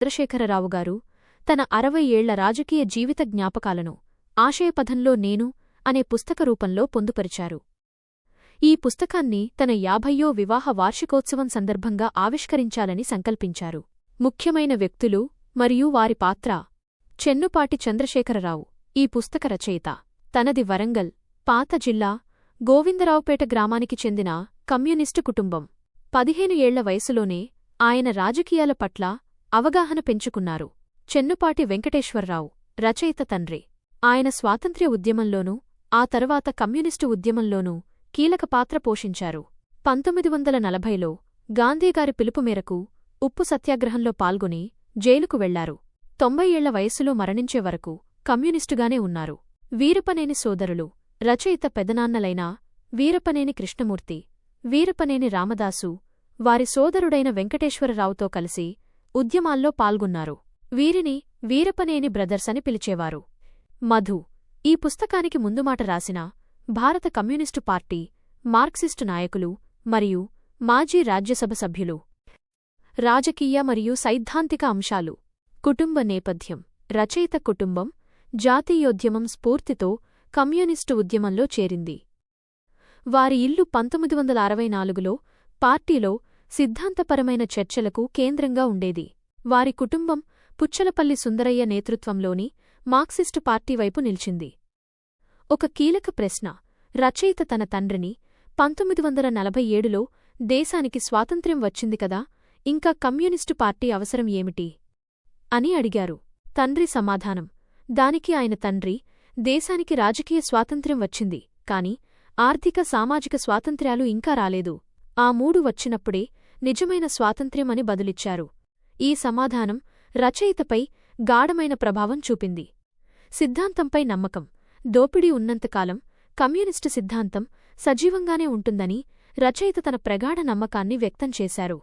చంద్రశేఖరరావు గారు తన అరవై ఏళ్ళ రాజకీయ జీవిత జ్ఞాపకాలను ఆశయపథంలో నేను అనే పుస్తక రూపంలో పొందుపరిచారు. ఈ పుస్తకాన్ని తన యాభయ్యో వివాహ వార్షికోత్సవం సందర్భంగా ఆవిష్కరించాలని సంకల్పించారు. ముఖ్యమైన వ్యక్తులు మరియు వారి పాత్ర చెన్నుపాటి చంద్రశేఖరరావు ఈ పుస్తక రచయిత తనది వరంగల్ పాత జిల్లా గోవిందరావుపేట గ్రామానికి చెందిన కమ్యూనిస్టు కుటుంబం. పదిహేను ఏళ్ళ వయసులోనే ఆయన రాజకీయాల పట్ల అవగాహన పెంచుకున్నారు. చెన్నుపాటి వెంకటేశ్వరరావు రచయిత తండ్రి. ఆయన స్వాతంత్ర్య ఉద్యమంలోనూ ఆ తరువాత కమ్యూనిస్టు ఉద్యమంలోనూ కీలక పాత్ర పోషించారు. పంతొమ్మిది వందల నలభైలో గాంధీగారి పిలుపు మేరకు ఉప్పు సత్యాగ్రహంలో పాల్గొని జైలుకు వెళ్ళారు. తొంభై ఏళ్ళ వయస్సులో మరణించే వరకు కమ్యూనిస్టుగానే ఉన్నారు. వీరపనేని సోదరులు రచయిత పెదనాన్నలైన వీరపనేని కృష్ణమూర్తి వీరపనేని రామదాసు వారి సోదరుడైన వెంకటేశ్వరరావుతో కలిసి ఉద్యమాల్లో పాల్గొన్నారు. వీరిని వీరపనేని బ్రదర్స్ అని పిలిచేవారు. మధు ఈ పుస్తకానికి ముందుమాట రాసిన భారత కమ్యూనిస్టు పార్టీ మార్క్సిస్టు నాయకులు మరియు మాజీ రాజ్యసభ సభ్యులు. రాజకీయ మరియు సైద్ధాంతిక అంశాలు. కుటుంబ నేపథ్యం. రచయిత కుటుంబం. జాతీయోద్యమం స్ఫూర్తితో కమ్యూనిస్టు ఉద్యమంలో చేరింది. వారి ఇల్లు పంతొమ్మిది వందల అరవై నాలుగులో పార్టీలో సిద్ధాంతపరమైన చర్చలకు కేంద్రంగా ఉండేది. వారి కుటుంబం పుచ్చలపల్లి సుందరయ్య నేతృత్వంలోని మార్క్సిస్టు పార్టీ వైపు నిలిచింది. ఒక కీలక ప్రశ్న. రచయిత తన తండ్రిని పంతొమ్మిది వందల నలభై ఏడులో దేశానికి స్వాతంత్ర్యం వచ్చింది కదా ఇంకా కమ్యూనిస్టు పార్టీ అవసరం ఏమిటి? అని అడిగారు. తండ్రి సమాధానం. దానికి ఆయన తండ్రి దేశానికి రాజకీయ స్వాతంత్ర్యం వచ్చింది కాని ఆర్థిక సామాజిక స్వాతంత్ర్యాలు ఇంకా రాలేదు. ఆ మూడు వచ్చినప్పుడే నిజమైన స్వాతంత్ర్యం అని బదులిచ్చారు. ఈ సమాధానం రచయితపై గాఢమైన ప్రభావం చూపింది. సిద్ధాంతంపై నమ్మకం దోపిడీ ఉన్నంతకాలం కమ్యూనిస్టు సిద్ధాంతం సజీవంగానే ఉంటుందని రచయిత తన ప్రగాఢ నమ్మకాన్ని వ్యక్తం చేశారు.